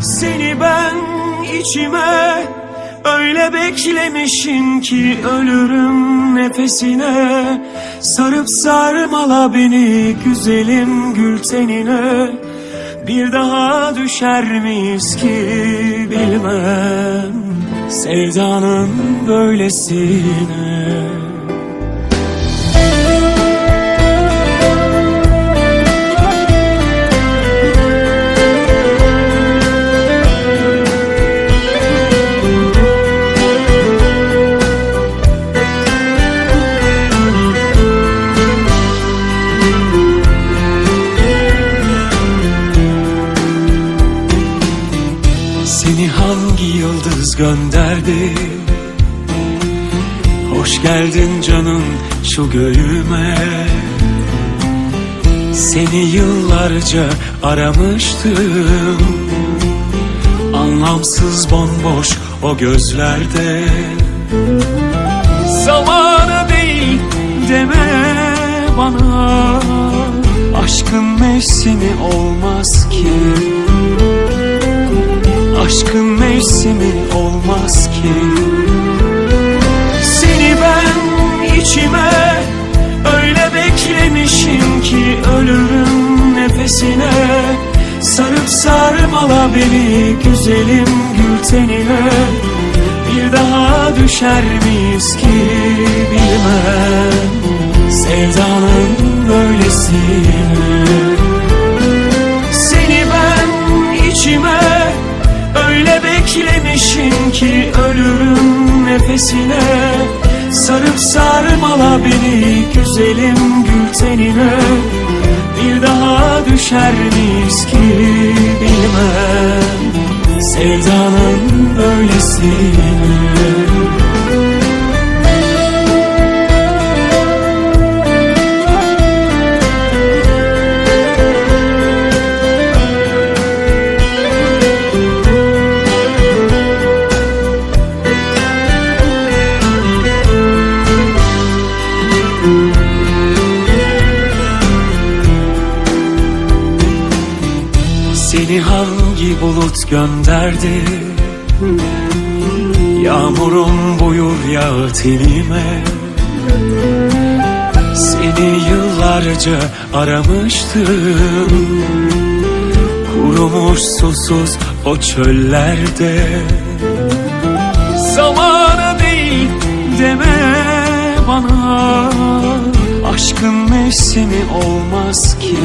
Seni ben içime öyle beklemişim ki ölürüm nefesine. Sarıp sarmala beni güzelim gül tenine. Bir daha düşer miyiz ki bilmem. Sevdanın böylesine gönderdi? Hoş geldin canım şu göğüme. Seni yıllarca aramıştım. Anlamsız bomboş o gözlerde. Zamanı değil deme bana. Aşkın mevsimi olmaz ki Aşkın mevsimi olmaz ki. Seni ben içime öyle beklemişim ki Ölürüm nefesine. Sarıp sarmala beni güzelim gül tenine. Bir daha düşer miyiz ki bilmem. Sevdanın böylesine nefesine Sarıp sarmala beni güzelim gül tenine. Bir daha düşer miyiz ki bilmem Sevdanın böylesine Seni hangi bulut gönderdi? Yağmurun buyur yağ tenime Seni yıllarca aramıştım. Kurumuş susuz o çöllerde. Zamanı değil deme bana. Aşkın mevsimi olmaz ki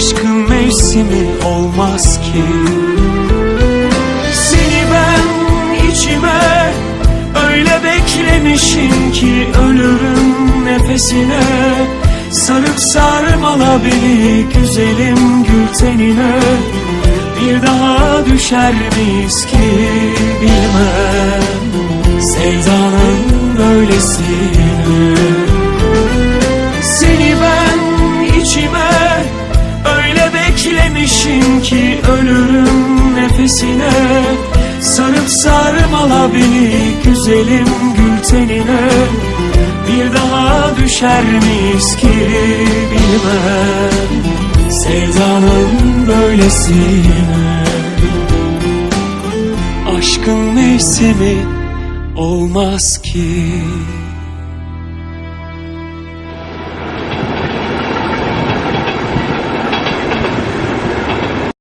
Aşkın mevsimi olmaz ki. Seni ben içime öyle beklemişim ki Ölürüm nefesine. Sarıp sarmala beni güzelim gül tenine. Bir daha düşer miyiz ki bilmem. Sevdanın böylesine beklemişim ki ölürüm nefesine. Sarıp sarmala beni güzelim gül tenine. Bir daha düşer miyiz ki bilmem. Sevdanın böylesine. Aşkın mevsimi olmaz ki